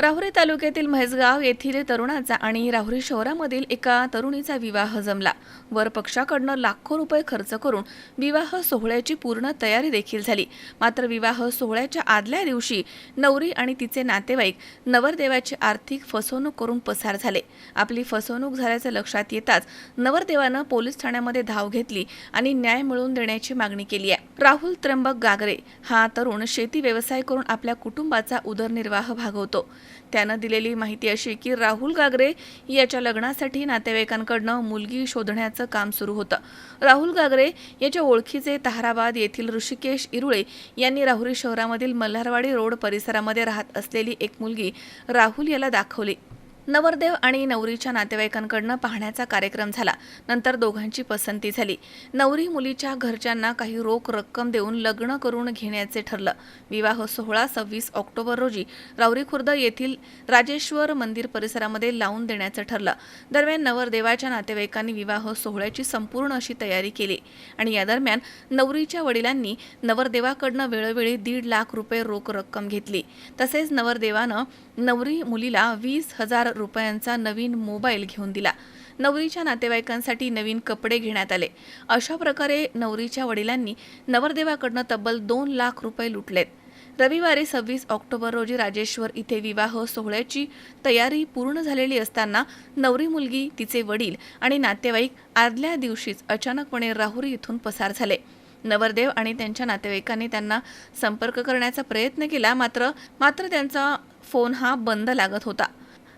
राहुरी तालुक्यातील म्हैसगाव येथील तरुणाचा आणि राहुरी शहरामधील एका तरुणीचा विवाह जमला. वर पक्षाकडनं लाखो रुपये खर्च करून विवाह सोहळ्याची पूर्ण तयारी देखील झाली. मात्र विवाह सोहळ्याच्या आदल्या दिवशी नवरी आणि तिचे नातेवाईक नवरदेवाची आर्थिक फसवणूक करून पसार झाले. आपली फसवणूक झाल्याचं लक्षात येताच नवरदेवानं पोलीस ठाण्यामध्ये धाव घेतली आणि न्याय मिळवून देण्याची मागणी केली आहे. राहुल त्र्यंबक गागरे हा तरुण शेती व्यवसाय करून आपल्या कुटुंबाचा उदरनिर्वाह भागवतो. त्यानं दिलेली माहिती अशी की राहुल गागरे याच्या लग्नासाठी नातेवाईकांकडनं मुलगी शोधण्याचं काम सुरू होतं. राहुल गागरे याच्या ओळखीचे ताहराबाद येथील ऋषिकेश इरुळे यांनी राहुरी शहरामधील मल्हारवाडी रोड परिसरामध्ये राहत असलेली एक मुलगी राहुल याला दाखवली. नवरदेव आणि नवरीच्या नातेवाईकांकडनं पाहण्याचा कार्यक्रम झाला. नंतर दोघांची पसंती झाली. नवरी मुलीच्या घरच्यांना काही रोख रक्कम देऊन लग्न करून घेण्याचे ठरलं. विवाह सोहळा सव्वीस ऑक्टोबर रोजी रावरी खुर्द येथील राजेश्वर मंदिर परिसरामध्ये लावून देण्याचं ठरलं. दरम्यान नवरदेवाच्या नातेवाईकांनी विवाह सोहळ्याची संपूर्ण अशी तयारी केली आणि या दरम्यान नवरीच्या वडिलांनी नवरदेवाकडनं वेळोवेळी दीड लाख रुपये रोख रक्कम घेतली. तसेच नवरदेवानं नवरी मुलीला वीस हजार रुपयांचा नवीन मोबाईल घेऊन दिला. नवरीच्या नातेवाईकांसाठी नवीन कपडे घेण्यात आले. अशा प्रकारे नवरीच्या वडिलांनी नवरदेवाकडनं तब्बल दोन लाख रुपये लुटलेत. रविवारी सव्वीस ऑक्टोबर रोजी राजेश्वर इथे विवाह सोहळ्याची तयारी पूर्ण झालेली असताना नवरी मुलगी तिचे वडील आणि नातेवाईक आदल्या दिवशीच अचानकपणे राहुरी इथून पसार झाले. नवरदेव आणि त्यांच्या नातेवाईकांनी त्यांना संपर्क करण्याचा प्रयत्न केला मात्र मात्र त्यांचा फोन हा बंद लागत होता.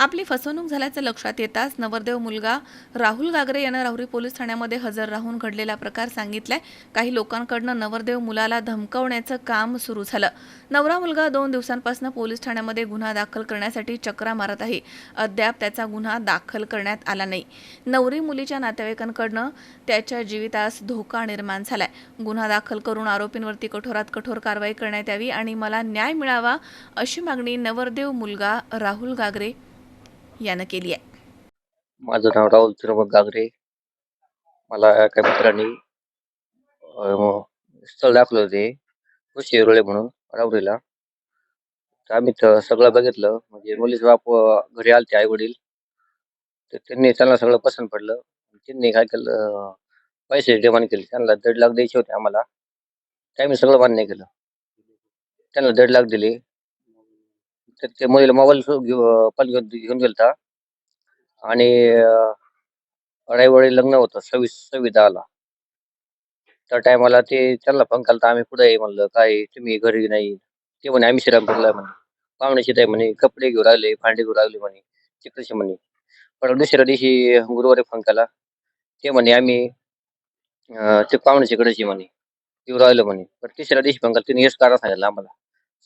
आपली फसवणूक झाल्याचं लक्षात येताच नवरदेव मुलगा राहुल गागरे यानं राहुरी पोलीस ठाण्यामध्ये हजर राहून घडलेला प्रकार सांगितलाय. काही लोकांकडनं नवरदेव मुलाला धमकवण्याचं काम सुरू झालं. नवरा मुलगा दोन दिवसांपासून पोलीस ठाण्यामध्ये गुन्हा दाखल करण्यासाठी चक्रा मारत आहे. अद्याप त्याचा गुन्हा दाखल करण्यात आला नाही. नवरी मुलीच्या नातेवाईकांकडनं त्याच्या जीवितास धोका निर्माण झालाय. गुन्हा दाखल करून आरोपींवरती कठोरात कठोर कारवाई करण्यात यावी आणि मला न्याय मिळावा अशी मागणी नवरदेव मुलगा राहुल गागरे यानं केली आहे. माझं नाव राहुल त्रिमक गागरे. मला एका मित्रांनी स्थळ दाखवलं होते. कृषी रोळे म्हणून राहुरीला. तर आम्ही तर सगळं बघितलं. म्हणजे मुलीचे बाप घरी आलते आई वडील तर त्यांनी त्यांना सगळं पसंत पडलं. त्यांनी काय केलं पैसे डिमांड केले. त्यांना दीड लाख द्यायचे होते आम्हाला. ते आम्ही सगळं मान्य केलं. त्यांना दीड लाख दिले. तर ते मुलीला मोबाईल पण घेऊन घेऊन गेलता. आणि अं, रविवारी लग्न होतं सव्वीस सव्वीस दहाला. त्या टायमाला ते त्यांना पण तर आम्ही पुढे आहे? म्हणलं काय तुम्ही घरी नाही. ते म्हणे आम्ही श्रीरामपूरला म्हणे. पाहुण्याची आहे म्हणे कपडे घेऊन राहिले भांडे घेऊन राहिले म्हणे तिकडचे म्हणे. पण दुसऱ्या दिवशी गुरुवारी फोन केला. ते म्हणे आम्ही ते पाहुण्याच्या कडेची म्हणे येऊ राहिलो म्हणे. पण तिसऱ्या दिवशी फोन केला. तिने हेच कारण सांगितलं आम्हाला.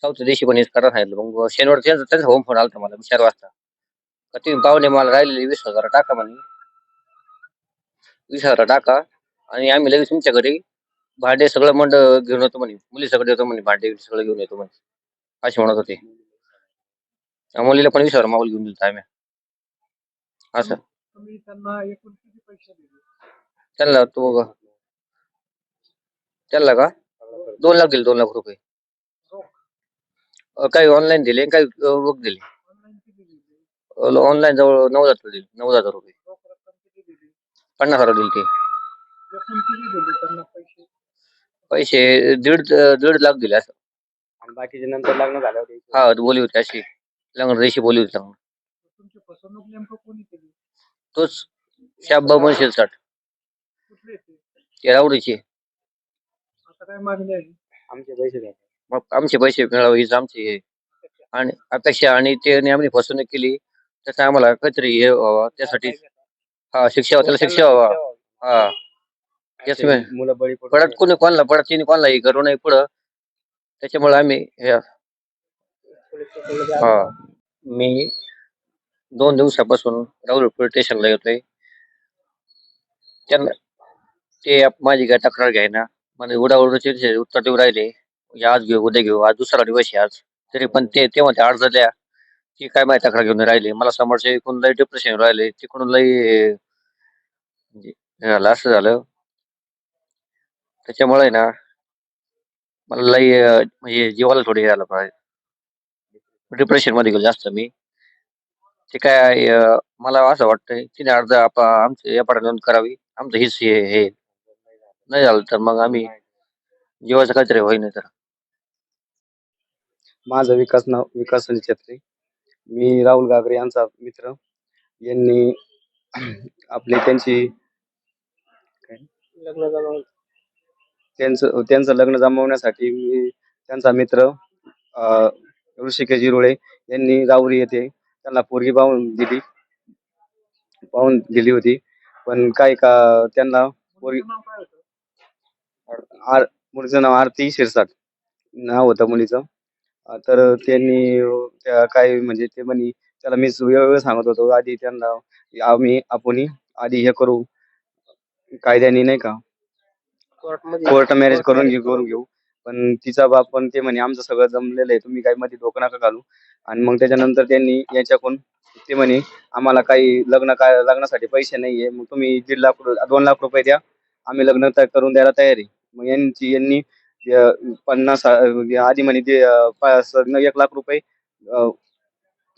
चौथ्या दिवशी पण हेच कारण सांगितलं मग शनिवार त्यांचा त्यांचा होम फोन आला मला चार वाजता. का तुम्ही पाहुणे मला राहिलेले वीस हजार टाका म्हणे. वीस हजार टाका. आणि आम्ही लगेच तुमच्या घरी भांडे सगळं मंड घेऊन येतो म्हणे. मुली सगळं येतो म्हणे भांडे सगळं घेऊन येतो म्हणे. असे म्हणत होते. मुलीला पण वीस हजार माऊल घेऊन दिलता आम्ही. असं. तुम्ही त्यांना एकूण किती पैसे दिले त्यांना तो का? दोन लाख दिले दोन लाख रुपये. अं, काही ऑनलाईन दिले काही रोख दिले. ऑनलाईन जवळ नऊ हजार दिले. नऊ हजार रुपये. रोख रक्कम किती दिली पन्नास हजार दिले ते एकूण किती दिले त्यांना पैसे पैसे दीड दीड लाख दिले असं. आणि बाकीचे नंतर लग्न झालं होते हा बोली होती अशी. लग्न रेशी बोली होती लग्न तुमची फसवणूक नेमकं कोणी केली तोच शाब बाबन शिरसाट कुठले ते? ते रावडीचे आता काय मागणी आहे? आमचे पैसे द्या मग आमचे पैसे मिळावे हीच आमची हे. आणि अपेक्षा आणि ते आम्ही फसवणूक केली त्याचा आम्हाला काहीतरी हे व्हावं त्यासाठी हा शिक्षा व्हावं, त्याला शिक्षा व्हावा. हा. तेच मी मुलं बळी पडू पडत. कोणी कोणाला पडत तिने कोणाला हे करू नये पुढं. त्याच्यामुळे आम्ही हे हा. मी दोन दिवसापासून राहुल पोलीस स्टेशनला येतोय. त्यांना ते आप- माझी काय तक्रार घ्यायना. मला उडाउडीचे उत्तर देऊ राहिले. म्हणजे आज घेऊ उद्या घेऊ आज दुसरा दिवस आहे आज. तरी पण ते तेव्हा ते अर्ज द्या. ती काय माहिती तक्रार घेऊन राहिले. मला समोरचे इकडून लई डिप्रेशन राहिले. तिकडून लई म्हणजे, हे झालं असं झालं. त्याच्यामुळे आहे ना मला लई म्हणजे जीवाला थोडी हे झालं पाहिजे डिप्रेशनमध्ये गेलो जास्त मी. ते काय मला असं वाटतंय तिने अर्ज आमची आमचं नोंद करावी. आमचं हेच हे हे. नाही झालं तर मग आम्ही जीवाचं काहीतरी होईन तर माझं विकास नाव विकास संजय छत्रे. मी राहुल गागरे यांचा मित्र. यांनी आपली त्यांची त्यांचं त्यांचं लग्न जमवण्यासाठी मी त्यांचा मित्र अं, ऋषिकेश जिरोळे यांनी राहुरी येथे त्यांना पोरगी पाहून दिली. पाहून दिली होती. पण काय का त्यांना पोरगी आर मुलीचं नाव आरती शिरसाट. नाव होतं मुलीचं. तर त्यांनी त्या काय म्हणजे ते म्हणे त्याला मी वेगवेगळं सांगत होतो आधी त्यांना आम्ही आपण आधी हे करू कायद्याने नाही का? कोर्ट मॅरेज करून घेऊ करून घेऊ. पण तिचा बाप पण ते म्हणे आमचं सगळं जमलेलं आहे तुम्ही काही मध्ये डोकं नका घालू. आणि मग त्याच्यानंतर त्यांनी याच्याकडून ते म्हणे आम्हाला काही लग्न काय लग्नासाठी पैसे नाहीये मग तुम्ही दीड लाख दोन लाख रुपये द्या. आम्ही लग्न करून द्यायला तयार आहे. मग यांची यांनी पन्नास अं, आधी म्हणे ते एक लाख रुपये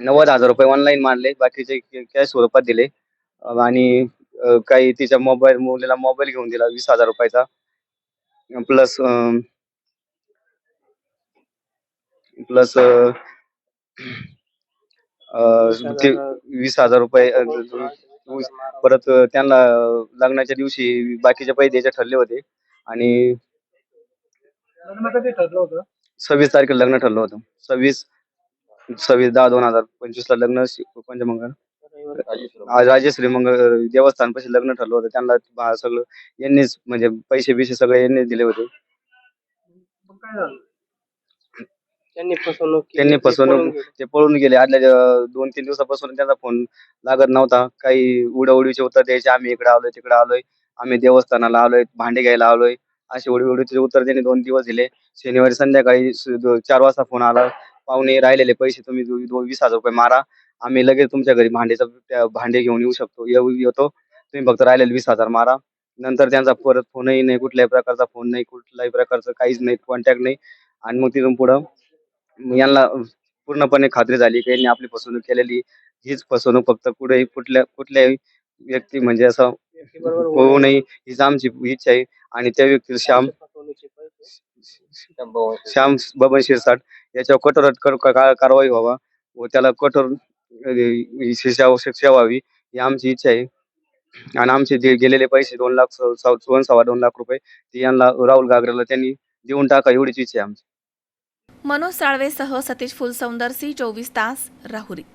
नव्वद हजार रुपये ऑनलाईन मारले. बाकीचे कॅश स्वरूपात दिले. आणि काही तिच्या मोबाईल मुलीला मोबाईल घेऊन दिला वीस हजार रुपयाचा. प्लस प्लस वीस हजार रुपये परत त्यांना लग्नाच्या दिवशी बाकीचे पैसे द्यायचे ठरले होते. आणि लग्न कधी ठरलं होतं? सव्वीस तारखेला लग्न ठरलं होतं. सव्वीस सव्वीस दहा दोन हजार पंचवीस ला लग्न शि- आज राजेश्री मंगळ देवस्थानपाशी लग्न ठरलं होतं. त्यांना बा- सगळं यांनीच म्हणजे पैसे बिसे सगळे यांनीच दिले होते. मग काय झालं? त्यांनी फसवणूक ते पळून गेले. आदल्या दोन तीन दिवसापासून त्यांचा फोन लागत नव्हता. काही उडवडीचे उत्तर द्यायचे. आम्ही इकडे आलोय तिकडे आलोय. आम्ही देवस्थानाला आलोय भांडे घ्यायला आलोय. असे उडवडीचे उत्तर त्याने दोन दिवस दिले. शनिवारी संध्याकाळी चार वाजता फोन आला. पाहुणे राहिलेले पैसे तुम्ही दो- दोन वीस हजार रुपये मारा. आम्ही लगेच तुमच्या घरी भांडेचा त्या भांडे घेऊन येऊ शकतो. येऊ येतो. तुम्ही फक्त राहिलेले वीस हजार मारा. नंतर त्यांचा परत फोनही नाही कुठल्याही प्रकारचा फोन नाही कुठल्याही प्रकारचं काहीच नाही कॉन्टॅक्ट नाही. आणि मग तिथून पुढं मग यांना पूर्णपणे खात्री झाली की यांनी आपली फसवणूक केलेली. हीच फसवणूक फक्त कुठेही कुठल्या कुठल्याही व्यक्ती म्हणजे असं होऊ नये हीच आमची इच्छा आहे. आणि त्या व्यक्ती श्याम श्याम बबन शिरसाट याच्यावर कठोर कर- का- कारवाई व्हावा व त्याला कठोर शिक्षा शिक्षा व्हावी ही आमची इच्छा आहे. आणि आमचे जे गेलेले पैसे दोन लाख स- स- दोन सव्वा दोन लाख रुपये ते यांना राहुल गागरेला त्यांनी देऊन टाका एवढीच इच्छा आहे आमची. मनोज साळवेसह सतीश फुलसौंदरसी चोवीस तास राहुरी.